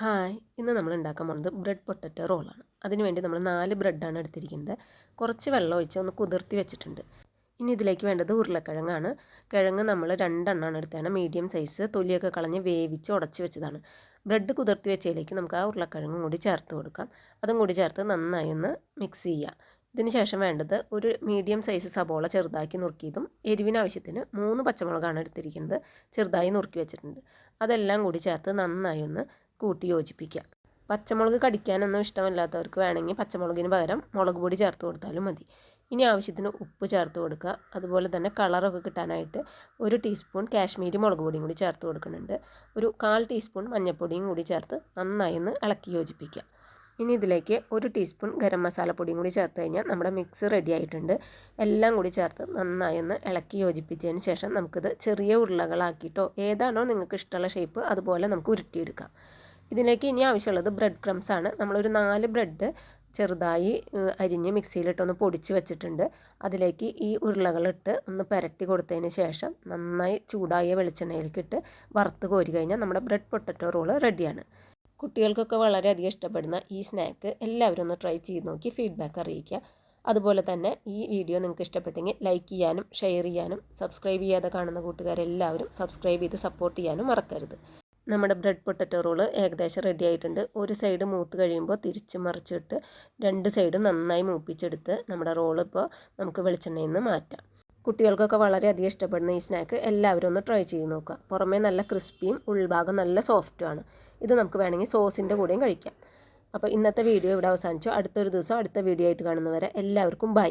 Hi ഇന്ന് നമ്മൾ ഉണ്ടാക്കാൻ പോകുന്നത് ബ്രെഡ് പൊട്ടറ്റോ റോളാണ്. അതിനുവേണ്ടി നമ്മൾ നാല് ബ്രെഡാണ് എടുത്തിരിക്കുന്നത്. കുറച്ച് വെള്ളം ഒഴിച്ച് ഒന്ന് കുതിർത്തി വെച്ചിട്ടുണ്ട്. ഇനി ഇതിലേക്ക് വേണ്ടത് ഉരുളക്കിഴങ്ങാണ്. കിഴങ്ങ് നമ്മൾ രണ്ടെണ്ണമാണ് എടുത്തതാണ് മീഡിയം സൈസ് തൊലിയൊക്കെ കളഞ്ഞ് വേവിച്ച് ഉടച്ച് വെച്ചതാണ്. ബ്രെഡ് കുതിർത്തി വെച്ചതിലേക്ക് നമുക്ക് ആ ഉരുളക്കിഴങ്ങും കൂടി ചേർത്ത് കൊടുക്കാം. അതും കൂടി ചേർത്ത് നന്നായി ഒന്ന് മിക്സ് ചെയ്യുക ഇതിന് ശേഷം വേണ്ടത് ഒരു മീഡിയം സൈസ് സബോള ചെറുതാക്കി നുറുക്കിയതും എരിവിനാവശ്യത്തിന് മൂന്ന് പച്ചമുളകാണ് എടുത്തിരിക്കുന്നത് ചെറുതായി നുറുക്കി വെച്ചിട്ടുണ്ട്. അതെല്ലാം കൂടി ചേർത്ത് നന്നായി ഒന്ന് കൂട്ടി യോജിപ്പിക്കുക. പച്ചമുളക് കടിക്കാനൊന്നും ഇഷ്ടമല്ലാത്തവർക്ക് വേണമെങ്കിൽ പച്ചമുളകിന് പകരം മുളക് പൊടി ചേർത്ത് കൊടുത്താലും മതി. ഇനി ആവശ്യത്തിന് ഉപ്പ് ചേർത്ത് കൊടുക്കുക. അതുപോലെ തന്നെ കളറൊക്കെ കിട്ടാനായിട്ട് ഒരു ടീസ്പൂൺ കാശ്മീരി മുളക് പൊടിയും കൂടി ചേർത്ത് കൊടുക്കുന്നുണ്ട്. ഒരു കാൽ ടീസ്പൂൺ മഞ്ഞൾപ്പൊടിയും കൂടി ചേർത്ത് നന്നായി ഒന്ന് ഇളക്കി യോജിപ്പിക്കുക. ഇനി ഇതിലേക്ക് ഒരു ടീസ്പൂൺ ഗരം മസാലപ്പൊടിയും കൂടി ചേർത്ത് കഴിഞ്ഞാൽ നമ്മുടെ മിക്സ് റെഡി ആയിട്ടുണ്ട്. എല്ലാം കൂടി ചേർത്ത് നന്നായി ഒന്ന് ഇളക്കി യോജിപ്പിച്ചതിന് ശേഷം നമുക്കിത് ചെറിയ ഉരുളകളാക്കിയിട്ടോ ഏതാണോ നിങ്ങൾക്ക് ഇഷ്ടമുള്ള ഷേപ്പ് അതുപോലെ നമുക്ക് ഉരുട്ടിയെടുക്കാം. ഇതിലേക്ക് ഇനി ആവശ്യമുള്ളത് ബ്രെഡ് ക്രംസ് ആണ്. നമ്മളൊരു നാല് ബ്രെഡ് ചെറുതായി അരിഞ്ഞ് മിക്സിയിലിട്ടൊന്ന് പൊടിച്ച് വെച്ചിട്ടുണ്ട്. അതിലേക്ക് ഈ ഉരുളകളിട്ട് ഒന്ന് പരട്ടി കൊടുത്തതിന് ശേഷം നന്നായി ചൂടായ വെളിച്ചെണ്ണയിലേക്ക് ഇട്ട് വറുത്ത് കോരി കഴിഞ്ഞാൽ നമ്മുടെ ബ്രെഡ് പൊട്ടറ്റോ റോൾ റെഡിയാണ് കുട്ടികൾക്കൊക്കെ വളരെയധികം ഇഷ്ടപ്പെടുന്ന ഈ സ്നാക്ക് എല്ലാവരും ഒന്ന് ട്രൈ ചെയ്ത് നോക്കി ഫീഡ്ബാക്ക് അറിയിക്കുക. അതുപോലെ തന്നെ ഈ വീഡിയോ നിങ്ങൾക്ക് ഇഷ്ടപ്പെട്ടെങ്കിൽ ലൈക്ക് ചെയ്യാനും ഷെയർ ചെയ്യാനും സബ്സ്ക്രൈബ് ചെയ്യാതെ കാണുന്ന കൂട്ടുകാരെല്ലാവരും സബ്സ്ക്രൈബ് ചെയ്ത് സപ്പോർട്ട് ചെയ്യാനും മറക്കരുത്. നമ്മുടെ ബ്രെഡ് പൊട്ടറ്റോ റോൾ ഏകദേശം റെഡി ആയിട്ടുണ്ട്. ഒരു സൈഡ് മൂത്ത് കഴിയുമ്പോൾ തിരിച്ച് മറിച്ചിട്ട് രണ്ട് സൈഡും നന്നായി മൂപ്പിച്ചെടുത്ത് നമ്മുടെ റോൾ ഇപ്പോൾ നമുക്ക് വെളിച്ചെണ്ണയിൽ നിന്ന് മാറ്റാം. കുട്ടികൾക്കൊക്കെ വളരെയധികം ഇഷ്ടപ്പെടുന്ന ഈ സ്നാക്ക് എല്ലാവരും ഒന്ന് ട്രൈ ചെയ്ത് നോക്കുക. പുറമേ നല്ല ക്രിസ്പിയും ഉൾഭാഗം നല്ല സോഫ്റ്റുമാണ് ഇത് നമുക്ക് വേണമെങ്കിൽ സോസിന്റെ കൂടെയും കഴിക്കാം. അപ്പോൾ ഇന്നത്തെ വീഡിയോ ഇവിടെ അവസാനിച്ചു. അടുത്തൊരു ദിവസം അടുത്ത വീഡിയോ ആയിട്ട് കാണുന്നവരെ എല്ലാവർക്കും ബൈ